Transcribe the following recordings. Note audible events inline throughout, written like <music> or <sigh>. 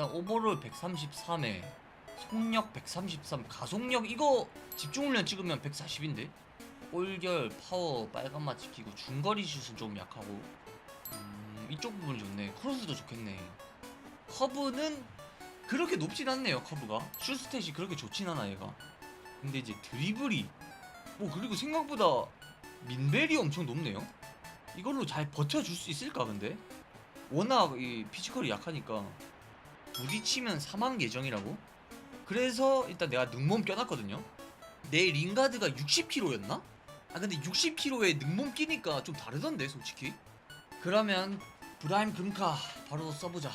일단 오버롤 133에 속력 133 가속력 이거 집중훈련 찍으면 140인데? 올결 파워 빨간맛 지키고 중거리 슛은 좀 약하고. 음, 이쪽 부분이 좋네. 크로스도 좋겠네. 커브는 그렇게 높진 않네요 커브가. 슛 스탯이 그렇게 좋진 않아 얘가. 근데 이제 드리블이 오 그리고 생각보다 민벨이 엄청 높네요. 이걸로 잘 버텨줄 수 있을까 근데? 워낙 이 피지컬이 약하니까 부딪히면 사망 예정이라고 그래서 일단 내가 능몸 껴놨거든요 내 링가드가 60kg였나? 아 근데 60kg에 능몸 끼니까 좀 다르던데 솔직히 그러면 브라임 금카 바로 써보자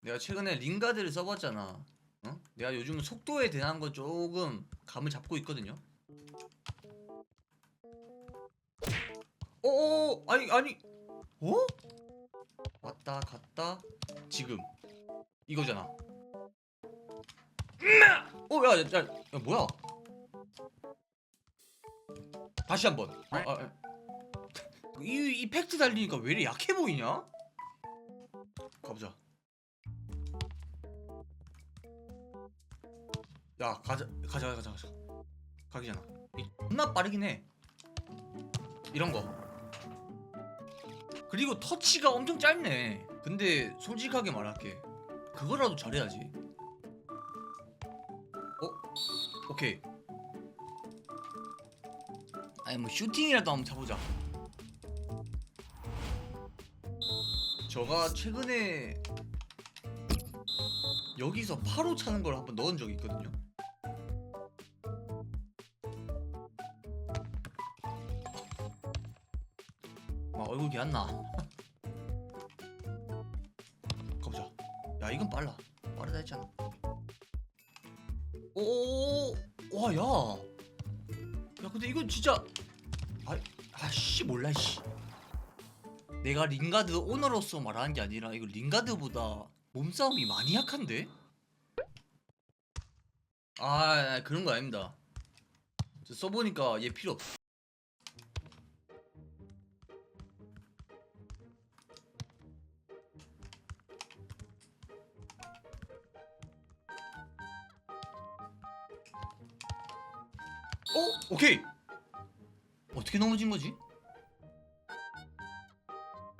내가 최근에 링가드를 써봤잖아 어? 내가 요즘 속도에 대한 거 조금 감을 잡고 있거든요 어어 아니 아니 어? 왔다 갔다? 지금. 이거잖아. 어 야 야 야, 야, 야, 뭐야? 다시 한번. 아, 아, 아. 이 이펙트 달리니까 왜 이리 약해 보이냐? 가보자. 야 가자 가자 가자 가자. 가기잖아. 이 존나 빠르긴 해. 이런 거 그리고 터치가 엄청 짧네. 근데 솔직하게 말할게. 그거라도 잘해야지. 어? 오케이. 아니 뭐 슈팅이라도 한번 쳐보자. 저가 최근에 여기서 파로 차는 걸 한번 넣은 적이 있거든요 얼굴 개안나. 가보자. 야 이건 빨라. 빠르다 했잖아. 오와야. 야 근데 이건 진짜. 아, 아씨 몰라 씨. 내가 링가드 오너로서 말하는 게 아니라 이거 링가드보다 몸싸움이 많이 약한데? 아 그런 거 아닙니다. 저 써보니까 얘 필요 없 어? 오케이 어떻게 넘어진 거지?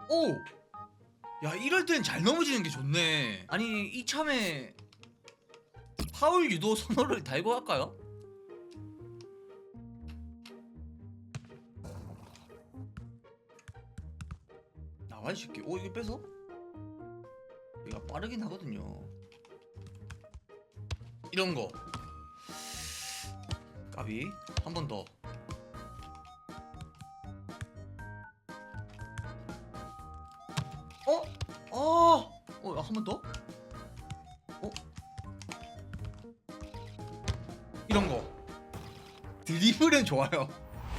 오! 야 이럴 땐 잘 넘어지는 게 좋네 아니 이참에 파울 유도 선호를 달고 할까요? 나와 이 새끼 오 이거 뺏어? 얘가 빠르긴 하거든요 이런 거 까비 한 번 더. 어? 어? 어, 한 번 더? 어? 이런 거. 드리블은 좋아요.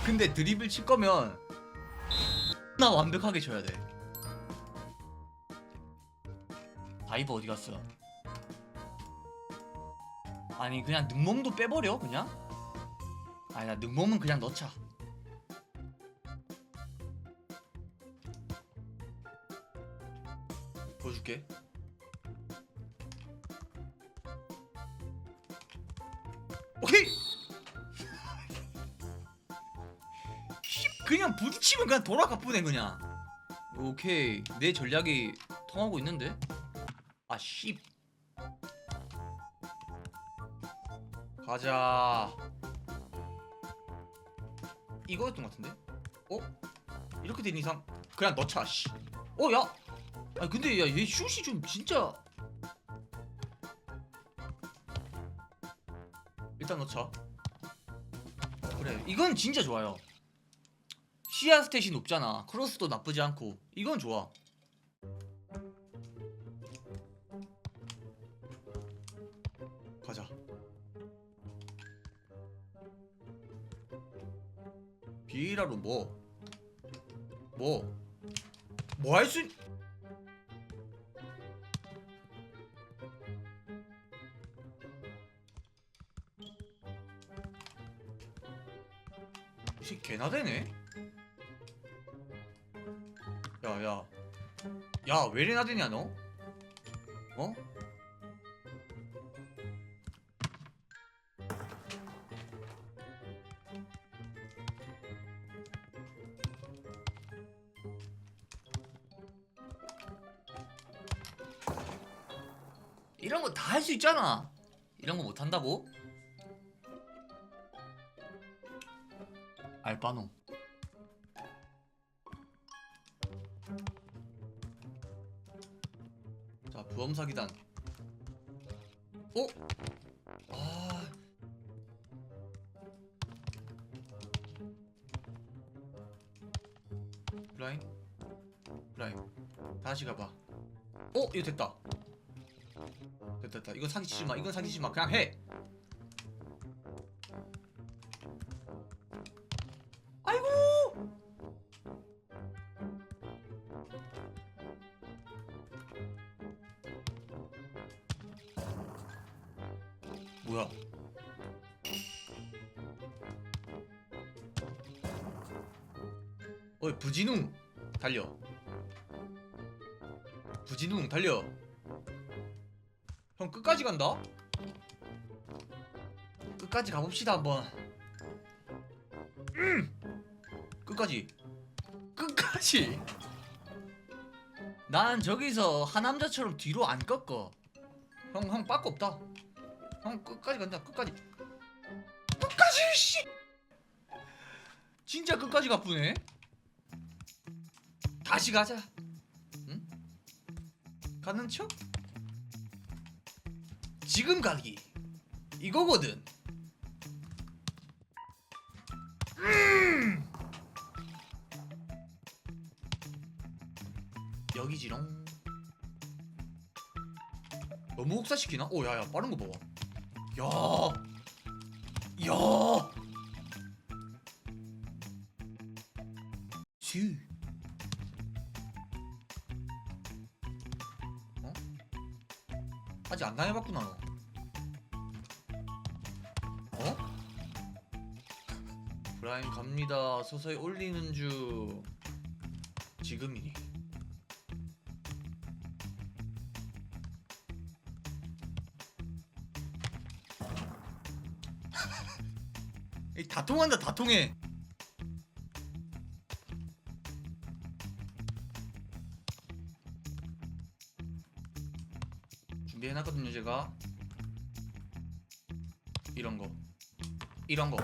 근데 드리블 칠 거면 나 완벽하게 쳐야 돼. 다이버 어디 갔어? 아니 그냥 능몸도 빼버려 그냥? 아니 나 능몸은 그냥 넣자. 보여줄게. 오케이! <laughs> 힙, 그냥 부딪히면 그냥 돌아가 뿌네 그냥. 오케이. 내 전략이 통하고 있는데? 아씨. 가자 이거였던 것 같은데? 어? 이렇게 된 이상 그냥 넣자 씨. 어 야. 아 근데 야얘 슛이 좀 진짜 일단 넣자. 그래 이건 진짜 좋아요. 시야 스탯이 높잖아. 크로스도 나쁘지 않고 이건 좋아. 비라로 뭐? 뭐? 뭐 할 수? 있... 이 개나 되네? 야야 야 왜 이래나드냐 너? 어? 이런 거 다 할 수 있잖아. 이런 거 못 한다고? 알바노. 자, 부엄 사기단. 어? 아. 라인. 라인. 다시 가봐. 어, 이거 됐다. 됐다, 됐다. 이건 사기치지 마. 이건 사기치지 마. 그냥 해. 아이고. 뭐야? 어이 부진웅 달려. 부진웅 달려. 형 끝까지 간다. 끝까지 가봅시다 한번. 음! 끝까지. 끝까지. 난 저기서 하남자처럼 뒤로 안 꺾어. 형, 형 빠꾸 없다. 형 끝까지 간다. 끝까지. 끝까지 씨. 진짜 끝까지 가쁘네. 다시 가자. 응? 가는 척? 지금 가기. 이거거든. 음! 여기지롱. 너무 혹사시키나? 오 야야 빠른 거 봐봐. 야. 야. 슈. 아직 안 당해봤구나 너. 어? <laughs> 브라인 갑니다. 서서히 올리는 중. 지금이니. <laughs> 이다 통한다 다 통해 준비해놨거든요 제가. 이런 거. 이런 거